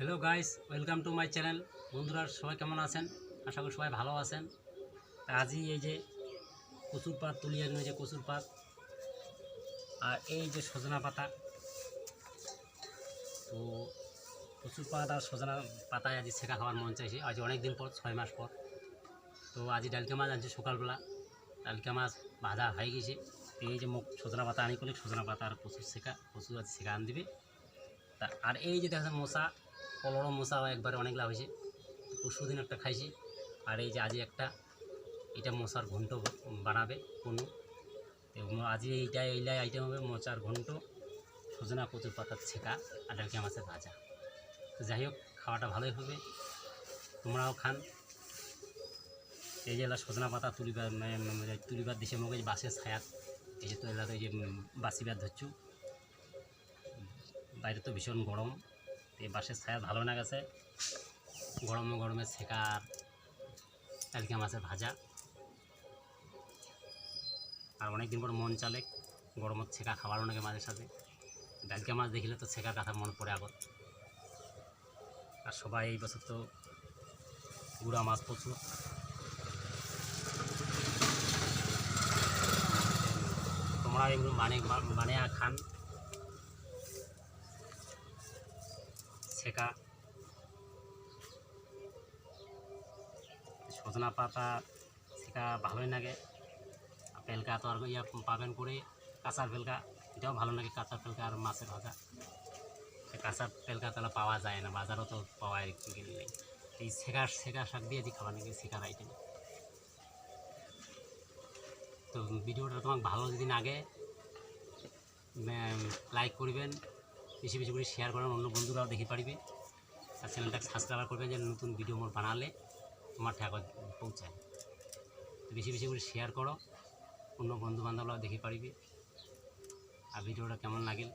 Hello guys welcome to my channel বন্ধুরা, সবাই কেমন আছেন? আশা করি সবাই ভালো আছেন। আজই এই যে কচুর পাত, তুলিয়ে নিয়ে যে কচুর পাত আর এই যে সজনা পাতা। তো কচুর পাত আর সজনা পাতায় আজ শেখা খাওয়ার মন চাইছে। আজ অনেক দিন পর, ছয় মাস পর। তো আজ ডালকে মাছ আনছি সকালবেলা। ডালকা মাছ ভাজা হয়ে গেছে। এই যে মুখ সজনা পাতা আনি করলে সজনা পাতা আর কচুর শেখা কচু আজ শেখা আন দিবে। তা আর এই যে দেখেন মশা কলরো মশা একবারে অনেক লাভ হয়েছে। পরশু দিন একটা খাইছি। আর এই যে আজ একটা, এটা মশার ঘন্ট বানাবে কোনো। আজ এইটা, এইলাই আইটেম হবে মশার ঘন্ট। সজনা কচুর পাতার ছেঁকা আর ডালকা মাছের ভাজা। তো যাই হোক, খাওয়াটা ভালোই হবে। তোমরাও খান। এই যে সজনা পাতা তুলিবার, মানে- মানে তুলিবার দিশে যে বাসের ছায়াত এই যে তো এলা তো এই যে বাসিবার ধরছু। বাইরে তো ভীষণ গরম। এই বাসের ছায়া ভালো না গেছে গরমে গরমে আর কালকে মাছের ভাজা। আর অনেক দিন পর মন চালে গরমত ছেঁকা খাবার অনেকে মাঝে সাথে ডালকা মাছ দেখিলে তো ছেঁকার কথা মনে পড়ে আগত আর সবাই এই বছর তো গুড়া মাছ প্রচুর। তোমরা এগুলো মানে মানে খান। ছেঁকা সজনা পাতা ছেঁকা ভালোই লাগে। পেলকা তো আর ইয়া পাবেন করে কাঁচার পেলকা এটাও ভালো লাগে কাঁচা পেলকা আর মাছের ভাজা। কাঁচা পেলকা তাহলে পাওয়া যায় না, বাজারও তো পাওয়া কিনলে নেই এই ছেঁকা ছেঁকা শাক দিয়ে দি খাবার নাকি ছেঁকার আইটেম তো ভিডিওটা তোমাকে ভালো যদি লাগে লাইক করবেন। বেশি বেশি করে শেয়ার করেন অন্য বন্ধুরাও দেখে পারবে। আর চ্যানেলটাকে সাবস্ক্রাইব করবেন যে নতুন ভিডিও মোট বানালে তোমার ঠাকুর পৌঁছায়। বেশি বেশি করে শেয়ার করো। অন্য বন্ধুবান্ধবরাও দেখে পারবে। আর ভিডিওটা কেমন লাগিল?